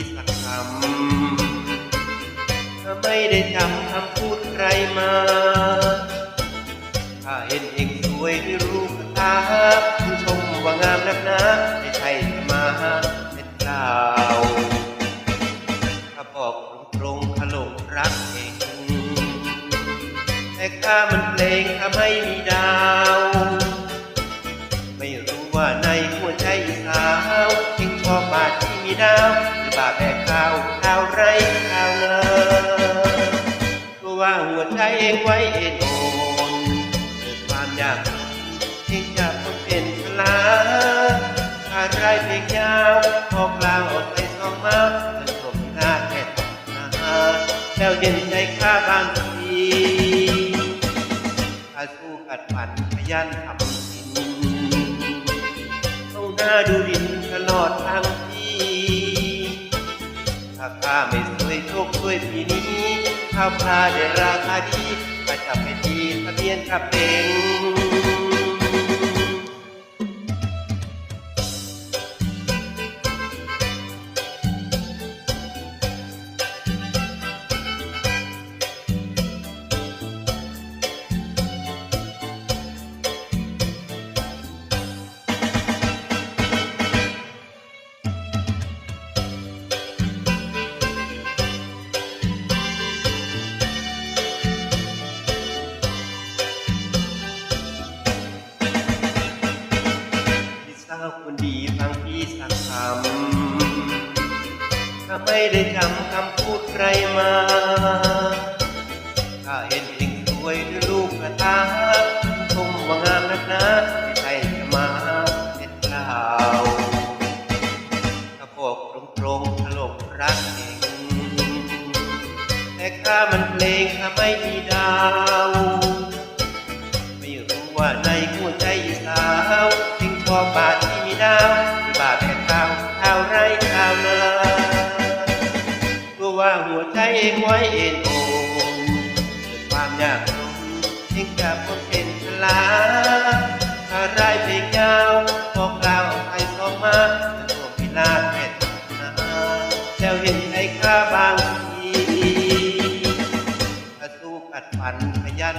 ีสักคำถ้าไม่ได้จำคำพูดใครมา ถ้าเห็นเองสวยด้วยรูปตาคุณชมว่างามนักหนาไม่ใช่จะมาเป็นเปล่าถ้าบอกตรงๆขลงรักเองแต่ข้ามันเพลงทำให้มีดาว ไม่รู้ว่าในหัวใจสาวยัง บาทที่มีดาวหรือบาแบกข้าวข้าวไรข้าวนาเพราะว่าหัวใจเองไว้เอ็นโอนเกิดความยากเองจะต้องเป็นพลาขาดไรเพลงยาวพอกลาวออกไปสองมาจนจบหน้าแค่ตกนาแล้วเย็นใจข้าบางทีถ้าสู้กัดฝันขยันทำกินต้องหน้าดูดินตลอดทางาข้าไม่สวยโชคช่วยปีนี้ข้าวปลาได้ราคาดีข้าจะไปดีทะเบียนขับเอง คนดีฟังพี่สักคำถ้าไม่ได้จำคำพูดใครมาถ้าเห็นเองสวยด้วยลูกกระตาชมว่างามนักนาไม่ใช่จะมาเป็นเปล่าถ้าบอกตรงๆถลกรักเองแต่ข้ามันเพลงข้าไม่มีดาวไม่รู้ว่าในหัวใจสาวจึงชอ บาวหรือบาทแค่ข้าวข้าวไรข้าวนาเพราะว่าหัวใจเองไว้เอ็นโอนเกิดความยากจนจึงจะพ้นเป็นพลาถ้าไรเพลงยาวบอกกล่าวไปสองมาจะโดนพินาศแค่นาแล้วเห็นใจข้าบางทีถ้าสู้กัดฟันขยัน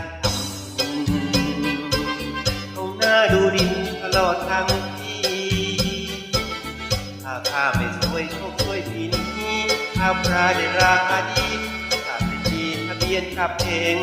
วยโชคช่วยปีนี้ข้าวปลาได้ราคาดีข้าไปดีทะเบียนขับเอง